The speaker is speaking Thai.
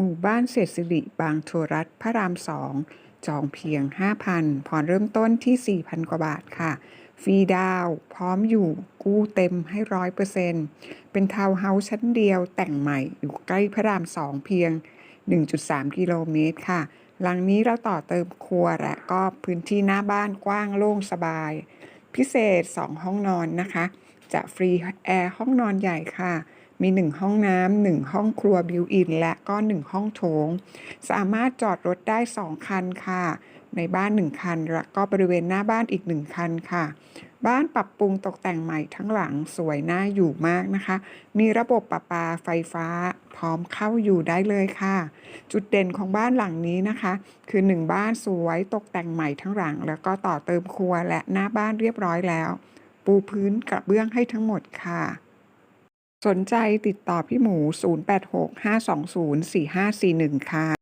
หมู่บ้านเศรษสิริบางโทรัฐพระรามสองจองเพียง 5,000 ผ่อนเริ่มต้นที่ 4,000 กว่าบาทค่ะ ฟรีดาว พร้อมอยู่กู้เต็มให้ร้อยเปอร์เซ็นต์เป็นทาวน์เฮาส์ชั้นเดียวแต่งใหม่อยู่ใกล้พระรามสองเพียง 1.3 กิโลเมตรค่ะ หลังนี้เราต่อเติมครัวและก็พื้นที่หน้าบ้านกว้างโล่งสบาย พิเศษ 2 ห้องนอนนะคะ จะฟรีแอร์ห้องนอนใหญ่ค่ะ มี 1 ห้องน้ำ1ห้องครัวบิวอิน และก็ 1 ห้องโถง สามารถจอดรถได้ 2 คันค่ะ ในบ้าน 1 คัน แล้วก็บริเวณหน้าบ้านอีก 1 คันค่ะ บ้านปรับปรุงตกแต่งใหม่ทั้งหลังสวยน่าอยู่มากนะคะ มีระบบประปาไฟฟ้า พร้อมเข้าอยู่ได้เลยค่ะ จุดเด่นของบ้านหลังนี้นะคะ คือ 1 บ้านสวยตกแต่งใหม่ทั้งหลัง แล้วก็ต่อเติมครัวและหน้าบ้านเรียบร้อยแล้ว ปูพื้นกระเบื้องให้ทั้งหมดค่ะ สนใจติดต่อพี่หมู 0865204541 ค่ะ